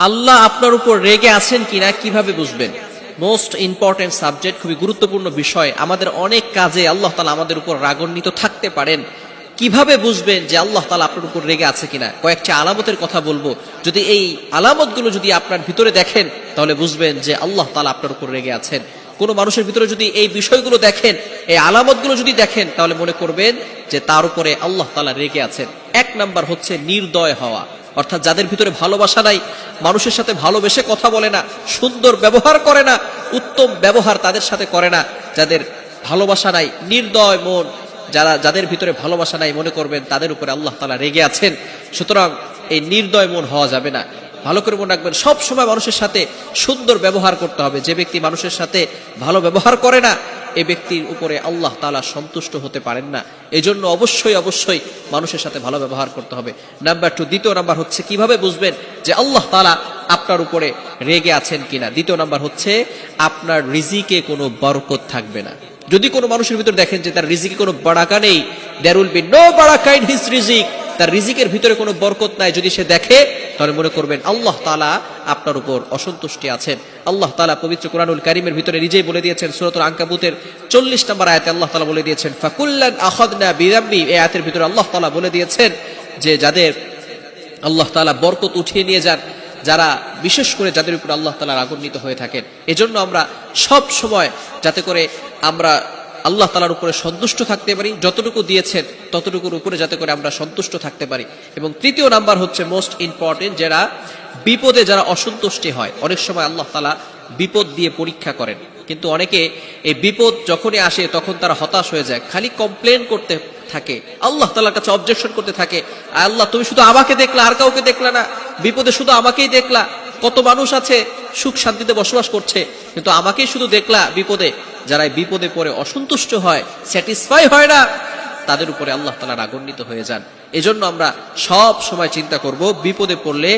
আল্লাহ আপনার উপর রেগে আছেন কিনা কীভাবে বুঝবেন? মোস্ট ইম্পর্টেন্ট সাবজেক্ট খুবই গুরুত্বপূর্ণ বিষয়। আমাদের অনেক কাজে আল্লাহ তালা আমাদের উপর রাগান্বিত থাকতে পারেন। কীভাবে বুঝবেন যে আল্লাহ তালা আপনার উপর রেগে আছে কিনা? কয়েকটি আলামতের কথা বলব। যদি এই আলামতগুলো যদি আপনার ভিতরে দেখেন, তাহলে বুঝবেন যে আল্লাহ তালা আপনার উপর রেগে আছেন। কোনো মানুষের ভিতরে যদি এই বিষয়গুলো দেখেন, এই আলামতগুলো যদি দেখেন, তাহলে মনে করবেন যে তার উপরে আল্লাহ তালা রেগে আছেন। এক নাম্বার হচ্ছে নির্দয় হওয়া। অর্থাৎ যাদের ভিতরে ভালোবাসা নাই, মানুষের সাথে ভালোবেসে কথা বলে না, সুন্দর ব্যবহার করে না, উত্তম ব্যবহার তাদের সাথে করে না, যাদের ভালোবাসা নাই, নির্দয় মন, যারা, যাদের ভিতরে ভালোবাসা নাই মনে করবেন তাদের উপরে আল্লাহ তালা রেগে আছেন। সুতরাং এই নির্দয় মন হওয়া যাবে না। ভালো করে মনে রাখবেন সব সময় মানুষের সাথে সুন্দর ব্যবহার করতে হবে। যে ব্যক্তি মানুষের সাথে ভালো ব্যবহার করে না এ ব্যক্তির উপরে আল্লাহ তালা সন্তুষ্ট হতে পারেন না। এই জন্য অবশ্যই অবশ্যই মানুষের সাথে ভালো ব্যবহার করতে হবে। নাম্বার টু দ্বিতীয় নাম্বার হচ্ছে কীভাবে বুঝবেন যে আল্লাহ তালা আপনার উপরে রেগে আছেন কিনা? দ্বিতীয় নাম্বার হচ্ছে আপনার রিজিকে কোনো বরকত থাকবে না। যদি কোনো মানুষের ভিতর দেখেন যে তার রিজিকে কোনো বাড়াকা নেই দ্যার উইল বি নো বাড়াকা ইন হিজ রিজিক। তার রিজিকের ভিতরে কোনো বরকত নাই। যদি সে দেখে তাহলে মনে করবেন, আল্লাহ তালা আপনার উপর অসন্তুষ্টি আছেন। আল্লাহ তালা পবিত্র কোরআনুল কারিমের ভিতরে নিজেই বলে দিয়েছেন, সুরতুল আঙ্কাবুতের চল্লিশ নম্বর আয়াতে আল্লাহ তালা বলে দিয়েছেন, ফাকুল্লান আখদনা বিরাম্বি এই আয়াতের ভিতরে আল্লাহ তালা বলে দিয়েছেন যে, যাদের আল্লাহ তালা বরকত উঠিয়ে নিয়ে যান, যারা বিশেষ করে যাদের উপর আল্লাহ তালা রাগান্বিত হয়ে থাকেন। এজন্য আমরা সব সময় যাতে করে আমরা আল্লাহ তালার উপরে সন্তুষ্ট থাকতে পারি, যতটুকু দিয়েছেন ততটুকুর উপরে যাতে করে আমরা সন্তুষ্ট থাকতে পারি। এবং তৃতীয় নাম্বার হচ্ছে মোস্ট ইম্পর্টেন্ট যারা বিপদে যারা অসন্তুষ্টি হয়, অনেক সময় আল্লাহ তালা বিপদ দিয়ে পরীক্ষা করেন। কিন্তু অনেকে এই বিপদ যখনই আসে, তখন তারা হতাশ হয়ে যায়, খালি কমপ্লেন করতে থাকে, আল্লাহ তালার কাছে অবজেকশন করতে থাকে, আল্লাহ, তুমি শুধু আমাকে দেখলা, আর কাউকে দেখলা না, বিপদে শুধু আমাকেই দেখলা। কত মানুষ আছে, সুখ শান্তিতে বসবাস করছে, কিন্তু আমাকেই শুধু দেখলা বিপদে। যারা বিপদে পড়ে অসন্তুষ্ট হয় স্যাটিসফাই হয় না, তাদের উপরে আল্লাহ তালা রাগান্বিত হয়ে যান। এজন্য আমরা সব সময় চিন্তা করব, বিপদে পড়লে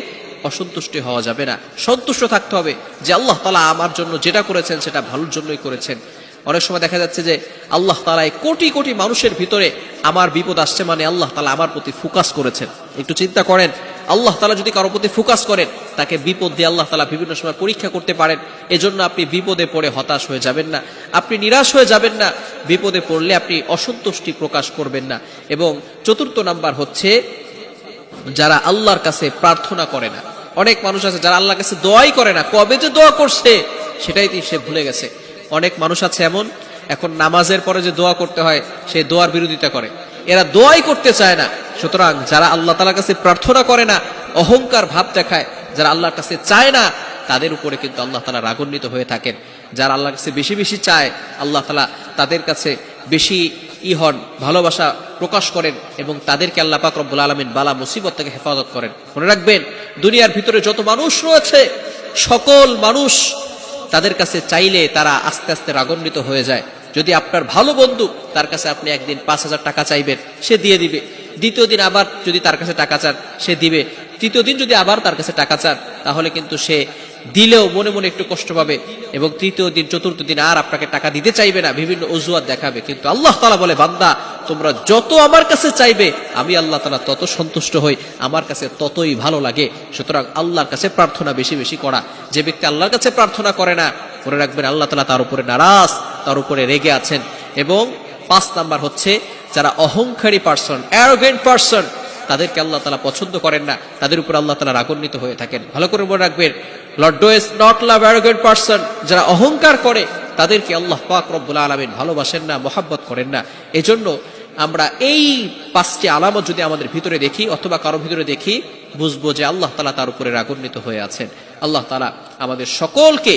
অসন্তুষ্টি হওয়া যাবে না। সন্তুষ্ট থাকতে হবে যে আল্লাহ তালা আমার জন্য যেটা করেছেন, সেটা ভালোর জন্যই করেছেন। অনেক সময় দেখা যাচ্ছে যে আল্লাহ তালা কোটি কোটি মানুষের ভিতরে আমার বিপদ আসছে মানে আল্লাহ তালা আমার প্রতি ফোকাস করেছেন। একটু চিন্তা করেন আল্লাহ তালা যদি কারোর প্রতি ফোকাস করেন, তাকে বিপদ দিয়ে আল্লাহ তালা বিভিন্ন সময় পরীক্ষা করতে পারেন। এজন্য আপনি বিপদে পড়ে হতাশ হয়ে যাবেন না। আপনি নিরাশ হয়ে যাবেন না। বিপদে পড়লে আপনি অসন্তুষ্টি প্রকাশ করবেন না। এবং চতুর্থ নাম্বার হচ্ছে, যারা আল্লাহর কাছে প্রার্থনা করে না। অনেক মানুষ আছে যারা আল্লাহর কাছে দোয়াই করে না। কবে যে দোয়া করছে, সেটাই সে ভুলে গেছে। অনেক মানুষ আছে এমন, এখন নামাজের পরে যে দোয়া করতে হয়, সে দোয়ার বিরোধিতা করে। এরা দোয়াই করতে চায় না। সুতরাং যারা আল্লাহ তালার কাছে প্রার্থনা করে না, অহংকার ভাব দেখায়, যারা আল্লাহর কাছে চায় না, তাদের উপরে কিন্তু আল্লাহ তালা রাগান্বিত হয়ে থাকেন। যারা আল্লাহর কাছে বেশি বেশি চায়, আল্লাহ তালা তাদের কাছে বেশি ই হন ভালোবাসা প্রকাশ করেন এবং তাদেরকে আল্লাহ পাক রব্বুল আলমিন বালা মুসিবত থেকে হেফাজত করেন। মনে রাখবেন, দুনিয়ার ভিতরে যত মানুষ রয়েছে, সকল মানুষ তাদের কাছে চাইলে তারা আস্তে আস্তে রাগান্বিত হয়ে যায়। যদি আপনার ভালো বন্ধু তার কাছে আপনি একদিন পাঁচ হাজার টাকা চাইবেন, সে দিয়ে দিবে। দ্বিতীয় দিন আবার যদি তার কাছে টাকা চান, সে দিবে। তৃতীয় দিন যদি আবার তার কাছে টাকা চান, তাহলে কিন্তু সে দিলেও মনে মনে একটু কষ্ট পাবে এবং তৃতীয় দিন, চতুর্থ দিন আর আপনাকে টাকা দিতে চাইবে না, বিভিন্ন অজুহাত দেখাবে। কিন্তু আল্লাহ তালা বলে, বান্দা, তোমরা যত আমার কাছে চাইবে, আমি আল্লাহ তালা তত সন্তুষ্ট হই, আমার কাছে ততই ভালো লাগে। সুতরাং আল্লাহর কাছে প্রার্থনা বেশি বেশি করা। যে ব্যক্তি আল্লাহর কাছে প্রার্থনা করে না করে রাখবেন আল্লাহ তালা তার উপরে নারাজ। তার উপরে রেগে আছেন এবং পাঁচ নাম্বার হচ্ছে যারা অহংকারী পার্সন অ্যারোগেন্ট পার্সন, তাদেরকে আল্লাহ তালা পছন্দ করেন না। তাদের উপর আল্লাহ তালা রাগান্বিত হয়ে থাকেন। ভালো করে মনে রাখবেন Lord does not love arrogant person যারা অহংকার করে, তাদেরকে আল্লাহ পাক রব্বুল আলমিন ভালোবাসেন না, মোহাব্বত করেন না। এজন্য আমরা এই পাঁচটি আলামত যদি আমাদের ভিতরে দেখি, অথবা কারও ভিতরে দেখি, বুঝব যে আল্লাহ তালা তার উপরে রাগান্বিত হয়ে আছেন। আল্লাহ তালা আমাদের সকলকে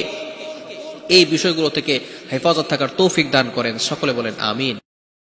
এই বিষয়গুলো থেকে হেফাজত থাকার তৌফিক দান করেন। সকলে বলেন আমিন।